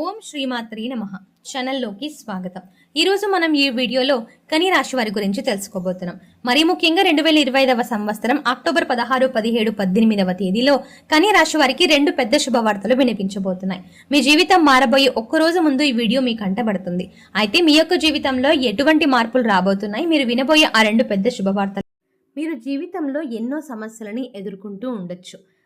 ఓం శ్రీమాత్రి నమ. ఛానల్లోకి స్వాగతం. ఈరోజు మనం ఈ వీడియోలో కని రాశి వారి గురించి తెలుసుకోబోతున్నాం. మరీ ముఖ్యంగా రెండు వేల ఇరవై ఐదవ సంవత్సరం అక్టోబర్ పదహారు పదిహేడు పద్దెనిమిదవ తేదీలో కని రాశి వారికి రెండు పెద్ద శుభవార్తలు వినిపించబోతున్నాయి. మీ జీవితం మారబోయే ఒక్క రోజు ముందు ఈ వీడియో మీకు కంటబడుతుంది అయితే మీ యొక్క జీవితంలో ఎటువంటి మార్పులు రాబోతున్నాయి? మీరు వినబోయే ఆ రెండు పెద్ద శుభవార్తలు. మీరు జీవితంలో ఎన్నో సమస్యలని ఎదుర్కొంటూ ఉండొచ్చు.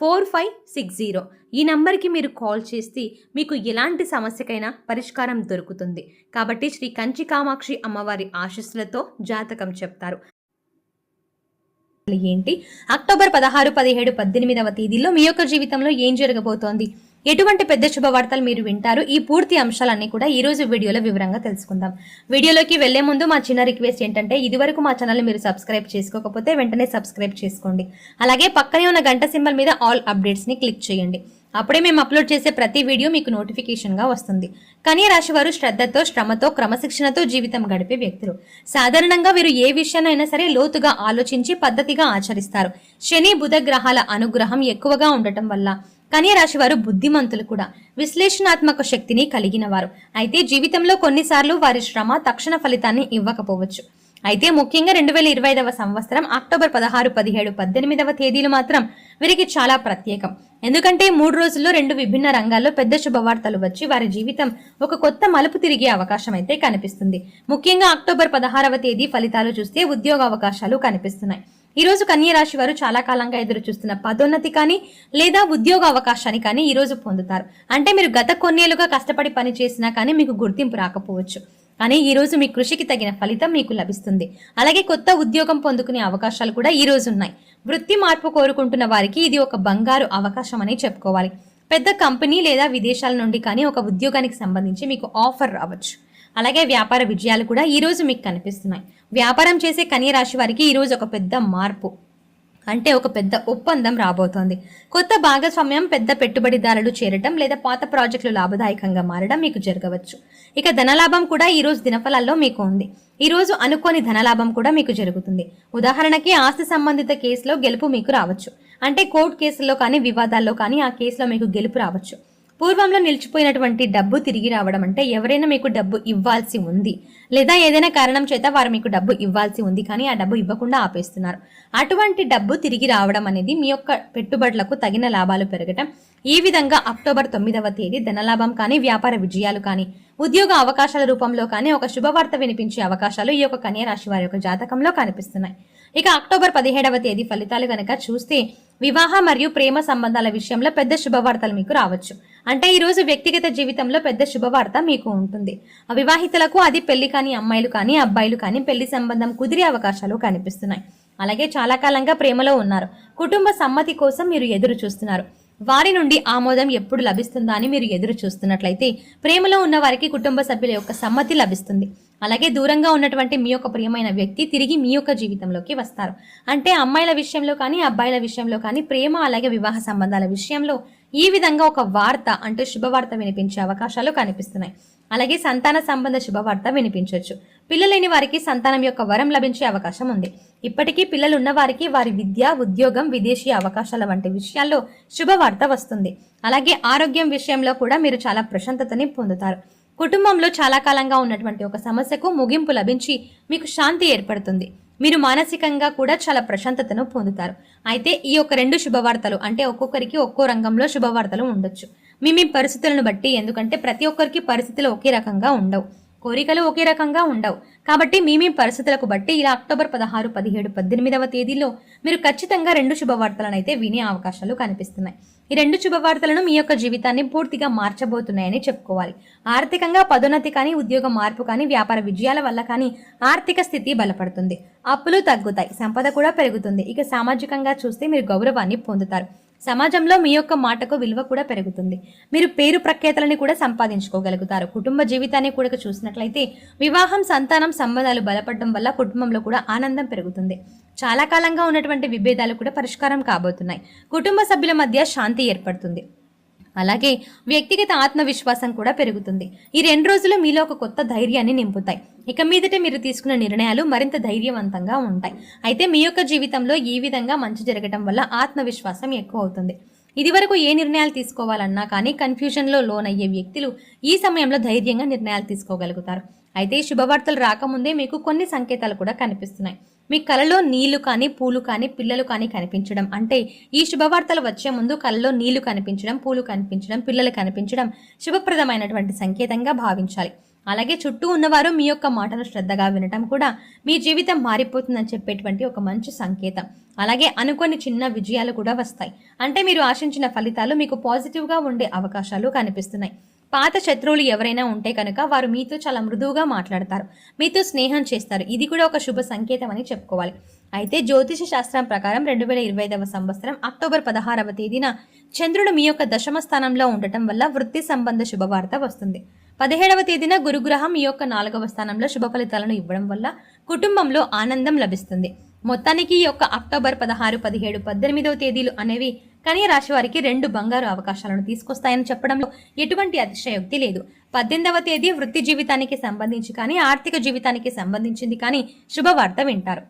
four five six zero. ఈ నంబర్కి మీరు కాల్ చేస్తే మీకు ఎలాంటి సమస్యకైనా పరిష్కారం దొరుకుతుంది. కాబట్టి శ్రీ కంచి కామాక్షి అమ్మవారి ఆశస్సులతో జాతకం చెప్తారు. ఏంటి? అక్టోబర్ పదహారు పదిహేడు పద్దెనిమిదవ తేదీలో మీ యొక్క జీవితంలో ఏం జరగబోతోంది? ఎటువంటి పెద్ద శుభవార్తలు మీరు వింటారు? ఈ పూర్తి అంశాలన్నీ కూడా ఈ రోజు వీడియోలో వివరంగా తెలుసుకుందాం. వీడియోలోకి వెళ్ళే ముందు మా చిన్న రిక్వెస్ట్ ఏంటంటే ఇదివరకు మా ఛానల్ని మీరు సబ్స్క్రైబ్ చేసుకోకపోతే వెంటనే సబ్స్క్రైబ్ చేసుకోండి. అలాగే పక్కనే ఉన్న గంట సింబల్ మీద ఆల్ అప్డేట్స్ని క్లిక్ చేయండి. అప్పుడే మేము అప్లోడ్ చేసే ప్రతి వీడియో మీకు నోటిఫికేషన్గా వస్తుంది. కన్య రాశి వారు శ్రద్ధతో శ్రమతో క్రమశిక్షణతో జీవితం గడిపే వ్యక్తులు. సాధారణంగా వీరు ఏ విషయాన్నైనా సరే లోతుగా ఆలోచించి పద్ధతిగా ఆచరిస్తారు. శని బుధ గ్రహాల అనుగ్రహం ఎక్కువగా ఉండటం వల్ల కన్యరాశి వారు బుద్ధిమంతులు కూడా. విశ్లేషణాత్మక శక్తిని కలిగిన వారు. అయితే జీవితంలో కొన్నిసార్లు వారి శ్రమ తక్షణ ఫలితాన్ని ఇవ్వకపోవచ్చు. అయితే ముఖ్యంగా రెండు వేల ఇరవై ఐదవ సంవత్సరం అక్టోబర్ పదహారు పదిహేడు పద్దెనిమిదవ తేదీలు మాత్రం వీరికి చాలా ప్రత్యేకం. ఎందుకంటే మూడు రోజుల్లో రెండు విభిన్న రంగాల్లో పెద్ద శుభవార్తలు వచ్చి వారి జీవితం ఒక కొత్త మలుపు తిరిగే అవకాశం అయితే కనిపిస్తుంది. ముఖ్యంగా అక్టోబర్ పదహారవ తేదీ ఫలితాలు చూస్తే ఉద్యోగ అవకాశాలు కనిపిస్తున్నాయి. ఈరోజు కన్యరాశి రాశి వారు చాలా కాలంగా ఎదురు చూస్తున్న పదోన్నతి కానీ లేదా ఉద్యోగ అవకాశాన్ని కానీ ఈరోజు పొందుతారు. అంటే మీరు గత కొన్నేళ్ళుగా కష్టపడి పని చేసినా కానీ మీకు గుర్తింపు రాకపోవచ్చు. కానీ ఈరోజు మీ కృషికి తగిన ఫలితం మీకు లభిస్తుంది. అలాగే కొత్త ఉద్యోగం పొందుకునే అవకాశాలు కూడా ఈరోజు ఉన్నాయి. వృత్తి మార్పు కోరుకుంటున్న వారికి ఇది ఒక బంగారు అవకాశం అని చెప్పుకోవాలి. పెద్ద కంపెనీ లేదా విదేశాల నుండి కానీ ఒక ఉద్యోగానికి సంబంధించి మీకు ఆఫర్ రావచ్చు. అలాగే వ్యాపార విజయాలు కూడా ఈ రోజు మీకు కనిపిస్తున్నాయి. వ్యాపారం చేసే కన్య రాశి వారికి ఈ రోజు ఒక పెద్ద మార్పు. అంటే ఒక పెద్ద ఒప్పందం రాబోతోంది. కొత్త భాగస్వామ్యం పెద్ద పెట్టుబడిదారులు చేరటం లేదా పాత ప్రాజెక్టులు లాభదాయకంగా మారడం మీకు జరగవచ్చు. ఇక ధనలాభం కూడా ఈరోజు దినఫలాల్లో మీకు ఉంది. ఈరోజు అనుకోని ధనలాభం కూడా మీకు జరుగుతుంది. ఉదాహరణకి ఆస్తి సంబంధిత కేసులో గెలుపు మీకు రావచ్చు. అంటే కోర్టు కేసుల్లో కానీ వివాదాల్లో కానీ ఆ కేసులో మీకు గెలుపు రావచ్చు. పూర్వంలో నిలిచిపోయినటువంటి డబ్బు తిరిగి రావడం అంటే ఎవరైనా మీకు డబ్బు ఇవ్వాల్సి ఉంది. లేదా ఏదైనా కారణం చేత వారు మీకు డబ్బు ఇవ్వాల్సి ఉంది కానీ ఆ డబ్బు ఇవ్వకుండా ఆపేస్తున్నారు. అటువంటి డబ్బు తిరిగి రావడం అనేది మీ యొక్క పెట్టుబడులకు తగిన లాభాలు పెరగటం. ఈ విధంగా అక్టోబర్ తొమ్మిదవ తేదీ ధనలాభం కానీ వ్యాపార విజయాలు కానీ ఉద్యోగ అవకాశాల రూపంలో కానీ ఒక శుభవార్త వినిపించే అవకాశాలు ఈ యొక్క కన్యా రాశి వారి యొక్క జాతకంలో కనిపిస్తున్నాయి. ఇక అక్టోబర్ పదిహేడవ తేదీ ఫలితాలు కనుక చూస్తే వివాహ మరియు ప్రేమ సంబంధాల విషయంలో పెద్ద శుభవార్తలు మీకు రావచ్చు. అంటే ఈరోజు వ్యక్తిగత జీవితంలో పెద్ద శుభవార్త మీకు ఉంటుంది. అవివాహితులకు అది పెళ్ళి కాని అమ్మాయిలు కానీ అబ్బాయిలు కానీ పెళ్ళి సంబంధం కుదిరే అవకాశాలు కనిపిస్తున్నాయి. అలాగే చాలా కాలంగా ప్రేమలో ఉన్నారు. కుటుంబ సమ్మతి కోసం మీరు ఎదురు చూస్తున్నారు. వారి నుండి ఆమోదం ఎప్పుడు లభిస్తుందా అని మీరు ఎదురు చూస్తున్నట్లయితే ప్రేమలో ఉన్న వారికి కుటుంబ సభ్యుల యొక్క సమ్మతి లభిస్తుంది. అలాగే దూరంగా ఉన్నటువంటి మీ యొక్క ప్రియమైన వ్యక్తి తిరిగి మీ యొక్క జీవితంలోకి వస్తారు. అంటే అమ్మాయిల విషయంలో కానీ అబ్బాయిల విషయంలో కానీ ప్రేమ అలాగే వివాహ సంబంధాల విషయంలో ఈ విధంగా ఒక వార్త అంటే శుభవార్త వినిపించే అవకాశాలు కనిపిస్తున్నాయి. అలాగే సంతాన సంబంధ శుభవార్త వినిపించవచ్చు పిల్లలేని వారికి సంతానం యొక్క వరం లభించే అవకాశం ఉంది. ఇప్పటికీ పిల్లలు ఉన్న వారికి వారి విద్య ఉద్యోగం విదేశీ అవకాశాల వంటి విషయాల్లో శుభవార్త వస్తుంది. అలాగే ఆరోగ్యం విషయంలో కూడా మీరు చాలా ప్రశాంతతని పొందుతారు. కుటుంబంలో చాలా కాలంగా ఉన్నటువంటి ఒక సమస్యకు ముగింపు లభించి మీకు శాంతి ఏర్పడుతుంది. మీరు మానసికంగా కూడా చాలా ప్రశాంతతను పొందుతారు. అయితే ఈ యొక్క రెండు శుభవార్తలు అంటే ఒక్కొక్కరికి ఒక్కో రంగంలో శుభవార్తలు ఉండొచ్చు. మీ మీ పరిస్థితులను బట్టి ఎందుకంటే ప్రతి ఒక్కరికి పరిస్థితులు ఒకే రకంగా ఉండవు. కోరికలు ఒకే రకంగా ఉండవు. కాబట్టి మీ మీ పరిస్థితులకు బట్టి ఇలా అక్టోబర్ పదహారు పదిహేడు పద్దెనిమిదవ తేదీలో మీరు ఖచ్చితంగా రెండు శుభవార్తలను అయితే వినే అవకాశాలు కనిపిస్తున్నాయి. ఈ రెండు శుభవార్తలను మీ యొక్క జీవితాన్ని పూర్తిగా మార్చబోతున్నాయని చెప్పుకోవాలి. ఆర్థికంగా పదోన్నతి కానీ ఉద్యోగ మార్పు కానీ వ్యాపార విజయాల వల్ల కానీ ఆర్థిక స్థితి బలపడుతుంది. అప్పులు తగ్గుతాయి సంపద కూడా పెరుగుతుంది. ఇక సామాజికంగా చూస్తే మీరు గౌరవాన్ని పొందుతారు. సమాజంలో మీ యొక్క మాటకు విలువ కూడా పెరుగుతుంది. మీరు పేరు ప్రఖ్యాతలని కూడా సంపాదించుకోగలుగుతారు. కుటుంబ జీవితాన్ని కూడా చూసినట్లయితే వివాహం సంతానం సంబంధాలు బలపడడం వల్ల కుటుంబంలో కూడా ఆనందం పెరుగుతుంది. చాలా కాలంగా ఉన్నటువంటి విభేదాలు కూడా పరిష్కారం కాబోతున్నాయి. కుటుంబ సభ్యుల మధ్య శాంతి ఏర్పడుతుంది. అలాగే వ్యక్తిగత ఆత్మవిశ్వాసం కూడా పెరుగుతుంది. ఈ రెండు రోజులు మీలో ఒక కొత్త ధైర్యాన్ని నింపుతాయి. ఇక మీదట మీరు తీసుకున్న నిర్ణయాలు మరింత ధైర్యవంతంగా ఉంటాయి. అయితే మీ యొక్క జీవితంలో ఈ విధంగా మంచి జరగటం వల్ల ఆత్మవిశ్వాసం ఎక్కువ అవుతుంది. ఇదివరకు ఏ నిర్ణయాలు తీసుకోవాలన్నా కానీ కన్ఫ్యూజన్లో లోనయ్యే వ్యక్తులు ఈ సమయంలో ధైర్యంగా నిర్ణయాలు తీసుకోగలుగుతారు. అయితే శుభవార్తలు రాకముందే మీకు కొన్ని సంకేతాలు కూడా కనిపిస్తున్నాయి. మీ కలలో నీళ్ళు కానీ పూలు కానీ పిల్లలు కానీ కనిపించడం. అంటే ఈ శుభవార్తలు వచ్చే ముందు కలలో నీళ్ళు కనిపించడం పూలు కనిపించడం పిల్లలు కనిపించడం శుభప్రదమైనటువంటి సంకేతంగా భావించాలి. అలాగే చుట్టూ ఉన్నవారు మీ యొక్క మాటను శ్రద్ధగా వినటం కూడా మీ జీవితం మారిపోతుందని చెప్పేటువంటి ఒక మంచి సంకేతం. అలాగే అనుకోని చిన్న విజయాలు కూడా వస్తాయి. అంటే మీరు ఆశించిన ఫలితాలు మీకు పాజిటివ్గా ఉండే అవకాశాలు కనిపిస్తున్నాయి. పాత శత్రువులు ఎవరైనా ఉంటే కనుక వారు మీతో చాలా మృదువుగా మాట్లాడతారు. మీతో స్నేహం చేస్తారు. ఇది కూడా ఒక శుభ సంకేతం అని చెప్పుకోవాలి. అయితే జ్యోతిష శాస్త్రం ప్రకారం రెండు వేల ఇరవై ఐదవ సంవత్సరం అక్టోబర్ పదహారవ తేదీన చంద్రుడు మీ యొక్క దశమ స్థానంలో ఉండటం వల్ల వృత్తి సంబంధ శుభవార్త వస్తుంది. పదిహేడవ తేదీన గురుగ్రహం మీ యొక్క నాలుగవ స్థానంలో శుభ ఫలితాలను ఇవ్వడం వల్ల కుటుంబంలో ఆనందం లభిస్తుంది. మొత్తానికి ఈ యొక్క అక్టోబర్ పదహారు పదిహేడు పద్దెనిమిదవ తేదీలు అనేవి కన్య రాశి వారికి రెండు బంగారు అవకాశాలను తీసుకొస్తాయని చెప్పడంలో ఎటువంటి అతిశయోక్తి లేదు. పద్దెనిమిదవ తేదీ వృత్తి జీవితానికి సంబంధించి కానీ ఆర్థిక జీవితానికి సంబంధించింది కానీ శుభవార్త వింటారు.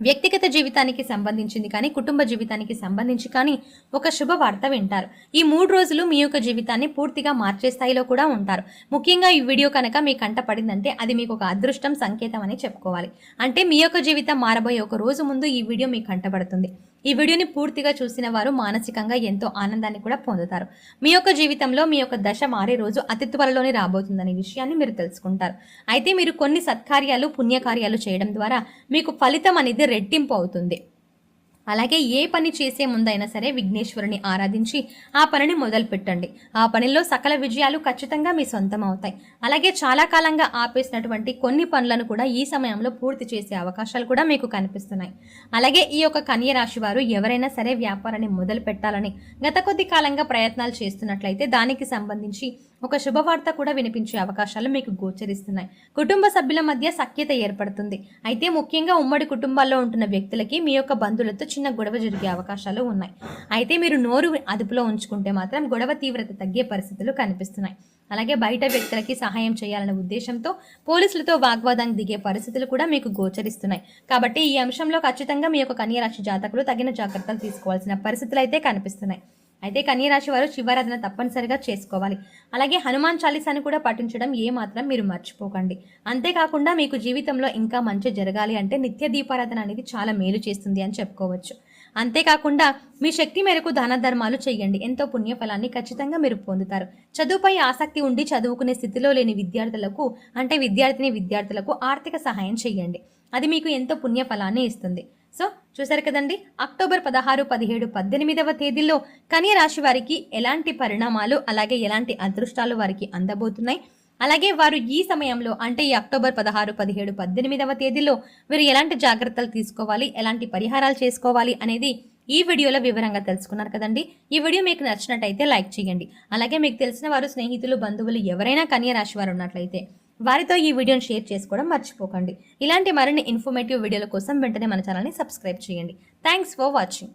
వ్యక్తిగత జీవితానికి సంబంధించింది కానీ కుటుంబ జీవితానికి సంబంధించి కానీ ఒక శుభవార్త వింటారు. ఈ మూడు రోజులు మీ యొక్క జీవితాన్ని పూర్తిగా మార్చే స్థాయిలో కూడా ఉంటారు. ముఖ్యంగా ఈ వీడియో కనుక మీ కంట పడిందంటే అది మీకు ఒక అదృష్టం సంకేతం అని చెప్పుకోవాలి. అంటే మీ యొక్క జీవితం మారబోయే ఒక రోజు ముందు ఈ వీడియో మీకు కంటపడుతుంది ఈ వీడియోని పూర్తిగా చూసిన వారు మానసికంగా ఎంతో ఆనందాన్ని కూడా పొందుతారు. మీ యొక్క జీవితంలో మీ యొక్క దశ మారే రోజు అతి త్వరలోనే రాబోతుందనే విషయాన్ని మీరు తెలుసుకుంటారు. అయితే మీరు కొన్ని సత్కార్యాలు పుణ్యకార్యాలు చేయడం ద్వారా మీకు ఫలితం అనేది రెట్టింపు అవుతుంది. అలాగే ఏ పని చేసే ముందైనా సరే విఘ్నేశ్వరుని ఆరాధించి ఆ పనిని మొదలు పెట్టండి ఆ పనిలో సకల విజయాలు ఖచ్చితంగా మీ సొంతం అవుతాయి. అలాగే చాలా కాలంగా ఆపేసినటువంటి కొన్ని పనులను కూడా ఈ సమయంలో పూర్తి చేసే అవకాశాలు కూడా మీకు కనిపిస్తున్నాయి. అలాగే ఈ యొక్క కన్య రాశి వారు ఎవరైనా సరే వ్యాపారాన్ని మొదలు పెట్టాలని గత కొద్ది కాలంగా ప్రయత్నాలు చేస్తున్నట్లయితే దానికి సంబంధించి ఒక శుభవార్త కూడా వినిపించే అవకాశాలు మీకు గోచరిస్తున్నాయి. కుటుంబ సభ్యుల మధ్య సఖ్యత ఏర్పడుతుంది. అయితే ముఖ్యంగా ఉమ్మడి కుటుంబాల్లో ఉంటున్న వ్యక్తులకి మీ యొక్క బంధువులతో చిన్న గొడవ జరిగే అవకాశాలు ఉన్నాయి. అయితే మీరు నోరు అదుపులో ఉంచుకుంటే మాత్రం గొడవ తీవ్రత తగ్గే పరిస్థితులు కనిపిస్తున్నాయి. అలాగే బయట వ్యక్తులకి సహాయం చేయాలనే ఉద్దేశంతో పోలీసులతో వాగ్వాదం దిగే పరిస్థితులు కూడా మీకు గోచరిస్తున్నాయి. కాబట్టి ఈ అంశంలో ఖచ్చితంగా మీ యొక్క కన్యరాశి జాతకులు తగిన జాగ్రత్తలు తీసుకోవాల్సిన పరిస్థితులు అయితే కనిపిస్తున్నాయి. అయితే కన్యరాశి వారు శివారాధన తప్పనిసరిగా చేసుకోవాలి. అలాగే హనుమాన్ చాలీసాని కూడా పఠించడం ఏ మాత్రం మీరు మర్చిపోకండి. అంతేకాకుండా మీకు జీవితంలో ఇంకా మంచి జరగాలి అంటే నిత్య దీపారాధన అనేది చాలా మేలు చేస్తుంది అని చెప్పుకోవచ్చు. అంతేకాకుండా మీ శక్తి మేరకు దాన ధర్మాలు చేయండి. ఎంతో పుణ్యఫలాన్ని ఖచ్చితంగా మీరు పొందుతారు. చదువుపై ఆసక్తి ఉండి చదువుకునే స్థితిలో లేని విద్యార్థులకు అంటే విద్యార్థిని విద్యార్థులకు ఆర్థిక సహాయం చేయండి. అది మీకు ఎంతో పుణ్యఫలాన్ని ఇస్తుంది. సో చూసారు కదండి అక్టోబర్ పదహారు పదిహేడు పద్దెనిమిదవ తేదీల్లో కన్య రాశి వారికి ఎలాంటి పరిణామాలు అలాగే ఎలాంటి అదృష్టాలు వారికి అందబోతున్నాయి? అలాగే వారు ఈ సమయంలో అంటే ఈ అక్టోబర్ పదహారు పదిహేడు పద్దెనిమిదవ తేదీలో వీరు ఎలాంటి జాగ్రత్తలు తీసుకోవాలి ఎలాంటి పరిహారాలు చేసుకోవాలి అనేది ఈ వీడియోలో వివరంగా తెలుసుకున్నారు కదండి. ఈ వీడియో మీకు నచ్చినట్టయితే లైక్ చేయండి. అలాగే మీకు తెలిసిన వారు స్నేహితులు బంధువులు ఎవరైనా కన్య రాశి వారు ఉన్నట్లయితే వారితో ఈ వీడియోని షేర్ చేసుకోవడం మర్చిపోకండి. ఇలాంటి మరిన్ని ఇన్ఫర్మేటివ్ వీడియోల కోసం వెంటనే మన ఛానల్ని సబ్స్క్రైబ్ చేయండి. Thanks for watching